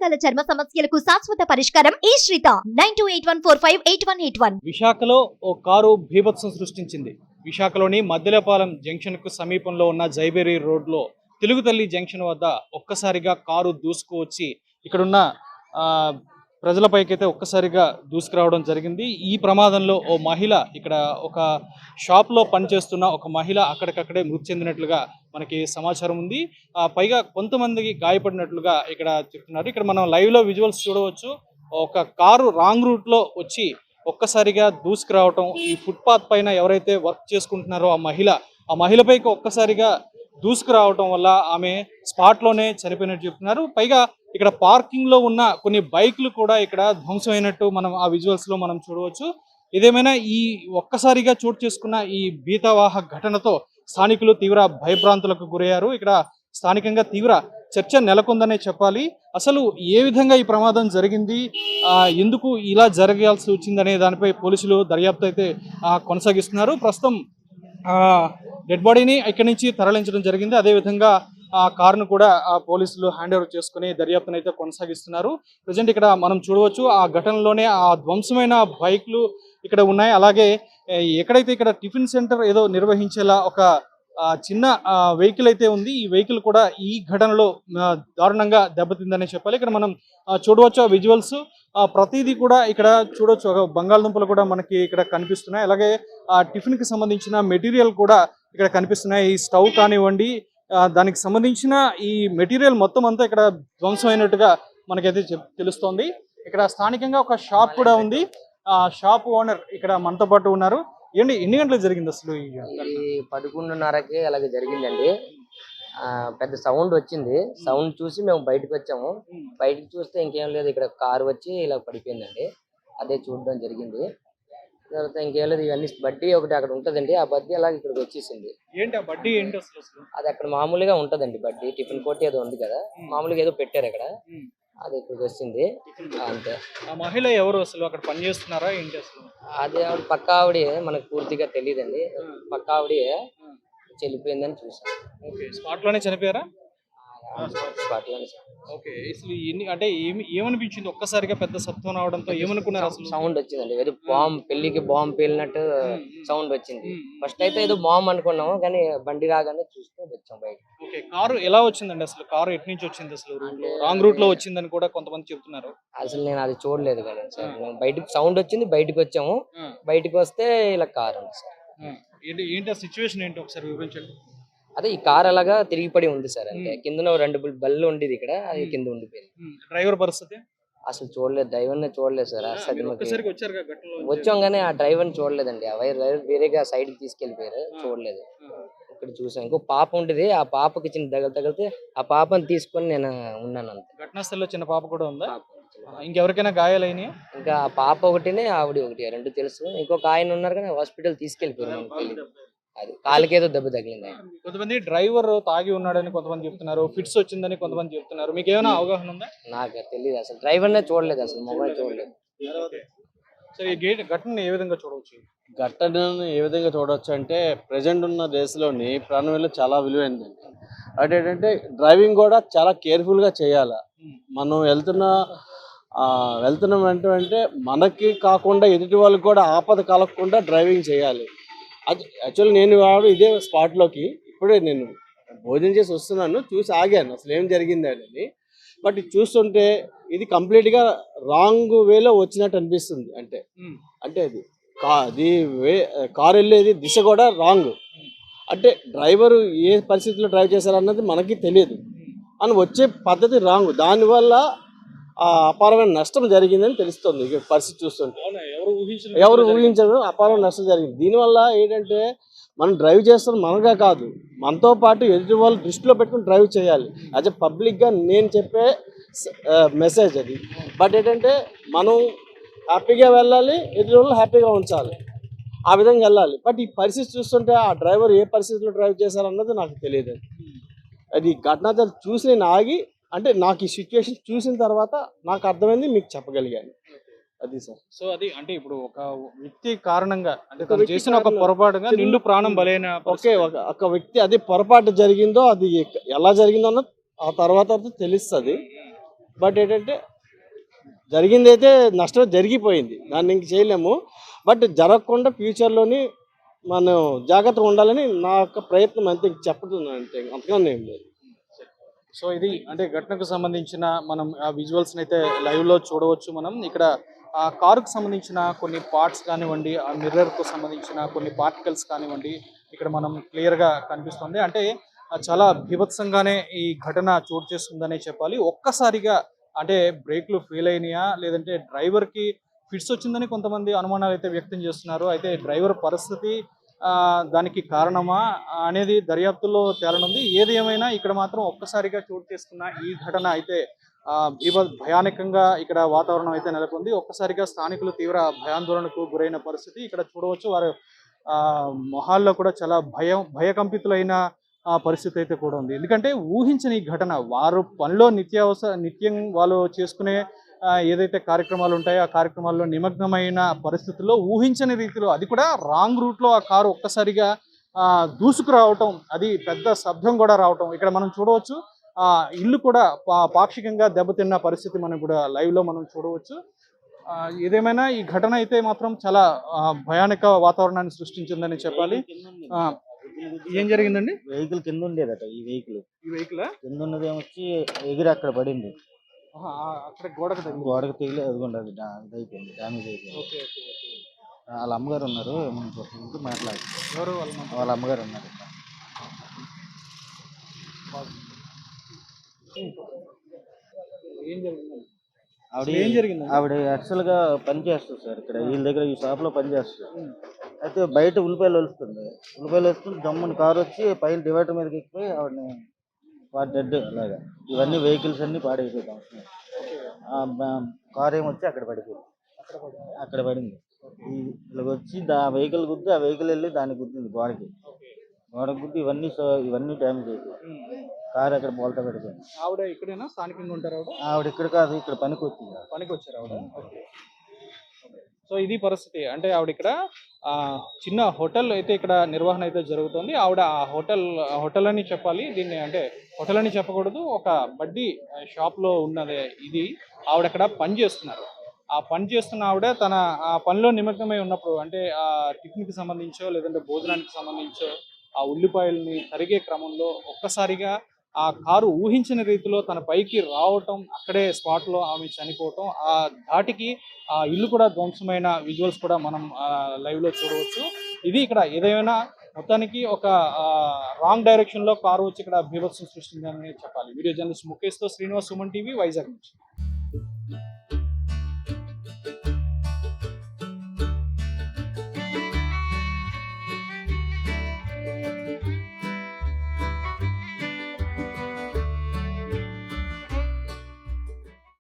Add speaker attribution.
Speaker 1: రకరకాల చర్మ సమస్యలకు శాశ్వత పరిష్కారం ఈ శ్రీత. Nine two eight one four five eight one eight one.
Speaker 2: విశాఖలో ఓ కారు భీభత్సం సృష్టించింది. విశాఖలోని మద్దెలపాలెం జంక్షన్కు సమీపంలో ఉన్న జైబేరీ రోడ్లో తెలుగు తల్లి జంక్షన్ వద్ద ఒక్కసారిగా కారు దూసుకువచ్చి ఇక్కడున్న ప్రజలపైకైతే ఒక్కసారిగా దూసుకురావడం జరిగింది. ఈ ప్రమాదంలో ఓ మహిళ ఇక్కడ ఒక షాప్లో పనిచేస్తున్న ఒక మహిళ అక్కడికక్కడే మృతి చెందినట్లుగా మనకి సమాచారం ఉంది. ఆ, పైగా కొంతమందికి గాయపడినట్లుగా ఇక్కడ చెప్తున్నారు. ఇక్కడ మనం లైవ్లో విజువల్స్ చూడవచ్చు. ఒక కారు రాంగ్ రూట్లో వచ్చి ఒక్కసారిగా దూసుకురావటం ఈ ఫుట్పాత్ పైన ఎవరైతే వర్క్ చేసుకుంటున్నారో ఆ మహిళ ఆ మహిళపైకి ఒక్కసారిగా దూసుకురావటం వల్ల ఆమె స్పాట్లోనే చనిపోయినట్టు చెప్తున్నారు. పైగా ఇక్కడ పార్కింగ్లో ఉన్న కొన్ని బైక్లు కూడా ఇక్కడ ధ్వంసమైనట్టు మనం ఆ విజువల్స్లో మనం చూడవచ్చు. ఏదేమైనా ఈ ఒక్కసారిగా చోటు చేసుకున్న ఈ భీతావాహ ఘటనతో స్థానికులు తీవ్ర భయభ్రాంతులకు గురయ్యారు. ఇక్కడ స్థానికంగా తీవ్ర చర్చ నెలకొందనే చెప్పాలి. అసలు ఏ విధంగా ఈ ప్రమాదం జరిగింది? ఎందుకు ఇలా జరగాల్సి వచ్చిందనే దానిపై పోలీసులు దర్యాప్తు అయితే కొనసాగిస్తున్నారు. ప్రస్తుతం డెడ్ బాడీని ఇక్కడి నుంచి తరలించడం జరిగింది. అదేవిధంగా ఆ కారును కూడా ఆ పోలీసులు హ్యాండ్ ఓవర్ చేసుకుని దర్యాప్తును అయితే కొనసాగిస్తున్నారు. ప్రజెంట్ ఇక్కడ మనం చూడవచ్చు ఆ ఘటనలోనే ఆ ధ్వంసమైన బైక్లు ఇక్కడ ఉన్నాయి. అలాగే ఎక్కడైతే ఇక్కడ టిఫిన్ సెంటర్ ఏదో నిర్వహించేలా ఒక చిన్న వెహికల్ అయితే ఉంది ఈ వెహికల్ కూడా ఈ ఘటనలో దారుణంగా దెబ్బతిందనే చెప్పాలి. ఇక్కడ మనం చూడవచ్చు ఆ విజువల్స్ ప్రతిదీ కూడా ఇక్కడ చూడొచ్చు. ఒక బంగాళదుంపలు కూడా మనకి ఇక్కడ కనిపిస్తున్నాయి. అలాగే ఆ టిఫిన్కి సంబంధించిన మెటీరియల్ కూడా ఇక్కడ కనిపిస్తున్నాయి. ఈ స్టవ్ కానివ్వండి దానికి సంబంధించిన ఈ మెటీరియల్ మొత్తం అంతా ఇక్కడ ధ్వంసమైనట్టుగా మనకైతే తెలుస్తోంది. ఇక్కడ స్థానికంగా ఒక షాప్ కూడా ఉంది. షాప్ ఓనర్ ఇక్కడ మనతో పాటు ఉన్నారు. ఏంటి ఎన్ని గంటలకు జరిగింది అసలు
Speaker 3: పదకొండున్నరకి అలాగే జరిగిందండి. ఆ, పెద్ద సౌండ్ వచ్చింది. సౌండ్ చూసి మేము బయటకు వచ్చాము. బయటకు చూస్తే ఇంకేం లేదు ఇక్కడ కారు వచ్చి ఇలా పడిపోయిందండి. అదే చూడడం జరిగింది. తర్వాత ఇంకేం లేదు ఇవన్నీ బడ్డీ ఒకటి అక్కడ ఉంటదండి. ఆ బడ్డీ అలాగే ఇక్కడికి వచ్చేసింది.
Speaker 2: ఏంటి ఆ బడ్డీ ఏంటి
Speaker 3: అది అక్కడ మామూలుగా ఉంటదండి బడ్డీ. టిఫిన్ కోటి ఏదో ఉంది కదా. మామూలుగా ఏదో పెట్టారు అక్కడ. అది ఇక్కడికి వచ్చింది. అంతే.
Speaker 2: ఆ మహిళ ఎవరు అసలు? అక్కడ పని చేస్తున్నారా? ఏంటి అసలు?
Speaker 3: అది ఆవిడ పక్క ఆవిడ మనకు పూర్తిగా తెలియదండి. పక్క ఆవిడ చెల్లిపోయిందని చూసాం
Speaker 2: ఓకే. స్పాట్లోనే చనిపోయారా? ఓకే అసలు ఎన్ని అంటే ఏమి ఏమనిపించింది ఒక్కసారిగా పెద్ద సత్వం రావడంతో ఏమనుకున్నారు అసలు?
Speaker 3: సౌండ్ వచ్చిందండి. ఏదో బాంబ్ పెళ్ళికి బాంబ్ పేలినట్టు సౌండ్ వచ్చింది. ఫస్ట్ అయితే ఏదో బాంబ్ అనుకున్నాము కానీ బండి రాగానే చూస్తే వచ్చాం బయట
Speaker 2: ఓకే కారు ఎలా వచ్చిందండి అసలు? కారు ఎటు నుంచి వచ్చింది అసలు? రూట్లో రాంగ్ రూట్లో వచ్చిందని కూడా కొంతమంది చెప్తున్నారు.
Speaker 3: అసలు నేను అది చూడలేదు కదా సార్. బయటకు సౌండ్ వచ్చింది బయటకు వచ్చాము. బయటకు వస్తే ఇలా కార్.
Speaker 2: ఏంటి ఏంటి ఆ సిచ్యువేషన్ ఏంటి ఒకసారి వివరించండి.
Speaker 3: అదే ఈ కార్ అలాగా తిరిగి పడి ఉంది సార్ అంటే. కింద రెండు బల్- బళ్ళు ఉండేది ఇక్కడ అది. కింద ఉండిపోయింది.
Speaker 2: డ్రైవర్ పరిస్థితి?
Speaker 3: అసలు చూడలేదు డ్రైవర్ నే చూడలేదు సార్. వచ్చాం కానీ ఆ డ్రైవర్ని చూడలేదండి. ఆ వైర్ వైర్ వేరేగా సైడ్కి
Speaker 2: తీసుకెళ్ళిపోయారు.
Speaker 3: చూడలేదు. ఇక్కడ చూసాం. ఇంకో పాప ఉండేది ఆ పాపకి చిన్న తగలు తగిలితే ఆ పాపని తీసుకొని నేను ఉన్నాను అంతే.
Speaker 2: ఘటనా స్థలంలో చిన్న పాప కూడా ఉందా. ఇంకెవరికైనా గాయాలైనాయా
Speaker 3: ఇంకా ఆ పాప ఒకటినే ఆవిడ ఒకటి రెండు తెలుసు. ఇంకొక ఆయన ఉన్నారు కానీ హాస్పిటల్ తెలియదు అది కాలికి ఏదో దెబ్బ తగిలింది.
Speaker 2: కొంతమంది డ్రైవర్ తాగి ఉన్నాడని కొంతమంది చెప్తున్నారు ఫిట్స్ వచ్చిందని కొంతమంది చెప్తున్నారు. మీకు ఏమైనా అవగాహన ఉందా?
Speaker 3: నాకు తెలియదు అసలు. డ్రైవర్ నే చూడలేదు అసలు మొబైల్ చూడలేదు.
Speaker 2: సరే ఈ గేట్ ఘటన ఏ విధంగా చూడవచ్చు?
Speaker 4: ఘటనను ఏ విధంగా చూడవచ్చు అంటే ప్రజెంట్ ఉన్న దేశంలోని ప్రాణం విలువ చాలా విలువైందండి అంటే ఏంటంటే డ్రైవింగ్ కూడా చాలా కేర్ఫుల్గా చేయాలి. మనం వెళ్తున్న ఆ, వెళ్తున్నాం అంటే మనకి కాకుండా ఎదుటి వాళ్ళకి కూడా ఆపద కలగకుండా డ్రైవింగ్ చేయాలి. అది యాక్చువల్లీ నేను వాడు ఇదే స్పాట్లోకి ఇప్పుడే నేను భోజనం చేసి వస్తున్నాను చూసి ఆగాను. అసలు ఏం జరిగింది అని బట్ చూస్తుంటే ఇది కంప్లీట్గా రాంగ్ వేలో వచ్చినట్టు అనిపిస్తుంది అంటే. అంటే అది కా అది వే కారు వెళ్ళేది దిశ కూడా రాంగ్ అంటే డ్రైవరు ఏ పరిస్థితిలో డ్రైవ్ చేశారన్నది మనకి తెలియదు. అని వచ్చే పద్ధతి రాంగ్ దానివల్ల ఆ అపారమైన నష్టం జరిగిందని తెలుస్తుంది. పరిస్థితి చూస్తుంటే.
Speaker 2: ఎవరు
Speaker 4: ఊహించరు అపారమైన నష్టం జరిగింది. దీనివల్ల ఏంటంటే మనం డ్రైవ్ చేస్తున్న మనగా కాదు. మనతో పాటు ఎదుటి వాళ్ళు దృష్టిలో పెట్టుకుని డ్రైవ్ చేయాలి. ఎ పబ్లిక్గా నేను చెప్పే మెసేజ్ అది. బట్ ఏంటంటే మనం హ్యాపీగా వెళ్ళాలి ఎదుటి వాళ్ళు హ్యాపీగా ఉంచాలి. ఆ విధంగా వెళ్ళాలి. బట్ ఈ పరిస్థితి చూస్తుంటే ఆ డ్రైవర్ ఏ పరిస్థితిలో డ్రైవ్ చేశారన్నది నాకు తెలియదు. అది ఘటన చూసి నేను ఆగి అంటే నాకు ఈ సిచ్యువేషన్ చూసిన తర్వాత నాకు అర్థమైంది మీకు చెప్పగలిగాను. అది సార్.
Speaker 2: సో అది అంటే ఇప్పుడు ఒక వ్యక్తి కారణంగా అంటే తను చేసిన ఒక పొరపాటుగా నిండు ప్రాణం బలైన
Speaker 4: ఓకే ఒక వ్యక్తి అది పొరపాటు జరిగిందో అది ఎలా జరిగిందో అన్నది ఆ తర్వాత తెలుస్తుంది. బట్ ఏంటంటే జరిగింది అయితే నష్టం జరిగిపోయింది. దాన్ని ఇంక చేయలేము. బట్ జరగకుండా ఫ్యూచర్లోని మనం జాగ్రత్తగా ఉండాలని నా యొక్క ప్రయత్నం అంతే చెప్పడం అంటే అంతగానే ఏం లేదు.
Speaker 2: సో ఇది అంటే ఘటనకు సంబంధించిన మనం ఆ విజువల్స్ అయితే లైవ్లో చూడవచ్చు మనం. ఇక్కడ ఆ కారుకు సంబంధించిన కొన్ని పార్ట్స్ కానివ్వండి ఆ మిర్రర్కు సంబంధించిన కొన్ని పార్టికల్స్ కానివ్వండి ఇక్కడ మనం క్లియర్గా కనిపిస్తుంది. అంటే చాలా బీభత్సంగానే ఈ ఘటన చోటు చేసుకుందనే చెప్పాలి. ఒక్కసారిగా అంటే బ్రేక్లు ఫెయిల్ అయినాయా? లేదంటే డ్రైవర్కి ఫిట్స్ వచ్చిందని కొంతమంది అనుమానాలు అయితే వ్యక్తం చేస్తున్నారు. అయితే డ్రైవర్ పరిస్థితి దానికి కారణమా అనేది దర్యాప్తులో తేలనుంది. ఏది ఏమైనా ఇక్కడ మాత్రం ఒక్కసారిగా చోటు చేసుకున్న ఈ ఘటన అయితే భీభ భయానకంగా ఇక్కడ వాతావరణం అయితే నెలకొంది. ఒక్కసారిగా స్థానికులు తీవ్ర భయాందోళనకు గురైన పరిస్థితి. ఇక్కడ చూడవచ్చు వారు మొహాల్లో కూడా చాలా భయం భయకంపితులైన ఆ పరిస్థితి అయితే కూడా ఉంది. ఎందుకంటే ఊహించని ఈ ఘటన. వారు పనిలో నిత్యావసర నిత్యం వాళ్ళు చేసుకునే ఏదైతే కార్యక్రమాలు ఉంటాయో ఆ కార్యక్రమాల్లో నిమగ్నమైన పరిస్థితుల్లో ఊహించని రీతిలో అది కూడా రాంగ్ రూట్లో ఆ కారు ఒక్కసారిగా దూసుకురావటం అది పెద్ద శబ్దం కూడా రావటం. ఇక్కడ మనం చూడవచ్చు ఇల్లు కూడా పాక్షికంగా దెబ్బతిన్న పరిస్థితి మనం కూడా లైవ్లో మనం చూడవచ్చు. ఏదేమైనా ఈ ఘటన అయితే మాత్రం చాలా భయానక వాతావరణాన్ని సృష్టించిందని చెప్పాలి. ఏం జరిగిందండి?
Speaker 5: వెహికల్ కింద ఉండేదట ఈ వెహికల్
Speaker 2: ఈ వెహికల్
Speaker 5: కింద ఉన్నది ఏమొచ్చి ఎగిరి అక్కడ పడింది.
Speaker 2: అక్కడ గోడకు తగిలింది.
Speaker 5: గోడకు తెగిలి అదిగోండి అది డా- ఇది అయిపోయింది డ్యామేజ్ అయిపోయింది. వాళ్ళ అమ్మగారు ఉన్నారు ఏమన్నా చూసుకుంటూ మాట్లాడు
Speaker 2: ఎవరు వాళ్ళ
Speaker 5: అమ్మగారు? ఉన్నారు. ఆవిడ
Speaker 2: ఏం జరిగిందండి
Speaker 5: ఆవిడ యాక్చువల్గా పని చేస్తుంది సార్ ఇక్కడ. వీళ్ళ దగ్గర ఈ షాప్లో పని చేస్తుంది. అయితే బయట ఉల్లిపాయలు వస్తుంది ఉల్లిపాయలు వస్తుంది జమ్ముని కారు వచ్చి పైన డివైడర్ మీదకి ఎక్కిపోయి ఆవిడని డెడ్ అలాగా. ఇవన్నీ వెహికల్స్ అన్ని పాడైపోతాం కార్ ఏమొచ్చి అక్కడ పడిపోయింది. అక్కడ పడింది. ఇలాగ వచ్చి దా వెహికల్ గుద్ది ఆ వెహికల్ వెళ్ళి దాన్ని గుద్దింది గోడకి. గోడకి గుద్ది ఇవన్నీ సో- ఇవన్నీ డ్యామేజ్ అయిపోయాయి కార్ అక్కడ బోల్తా పడిపోయింది.
Speaker 2: ఆవిడ ఇక్కడేనా స్థానికంగా ఉంటారు ఆవిడ?
Speaker 5: ఆవిడ ఇక్కడ కాదు ఇక్కడ పనికి వచ్చింది
Speaker 2: పనికి వచ్చారు ఆవిడ ఓకే. సో ఇది పరిస్థితి. అంటే ఆవిడ ఇక్కడ ఆ, చిన్న హోటల్ అయితే ఇక్కడ నిర్వహణ అయితే జరుగుతుంది. ఆవిడ ఆ హోటల్ హోటల్ అని చెప్పాలి. దీన్ని అంటే హోటల్ అని చెప్పకూడదు. ఒక బడ్డీ షాప్లో ఉన్నది ఇది. ఆవిడ అక్కడ పని చేస్తున్నారు. ఆ పని చేస్తున్న ఆవిడ తన ఆ పనిలో నిమగ్నమై ఉన్నప్పుడు అంటే ఆ టిఫిన్కి సంబంధించో లేదంటే భోజనానికి సంబంధించో ఆ ఉల్లిపాయల్ని తరిగే క్రమంలో ఒక్కసారిగా ఆ కారు ఊహించిన రీతిలో తన పైకి రావటం అక్కడే స్పాట్లో ఆమె చనిపోవటం ఆ ధాటికి ఆ ఇల్లు కూడా ధ్వంసమైన విజువల్స్ కూడా మనం లైవ్లో చూడవచ్చు. ఇది ఇక్కడ ఏదైనా మొత్తానికి ఒక రాంగ్ డైరెక్షన్లో కారు వచ్చి ఇక్కడ బీభత్సం సృష్టించాలని చెప్పాలి. వీడియో జర్నలిస్ట్ ముఖేష్తో శ్రీనివాస్ సుమన్ టీవీ వైజాగ్ నుంచి.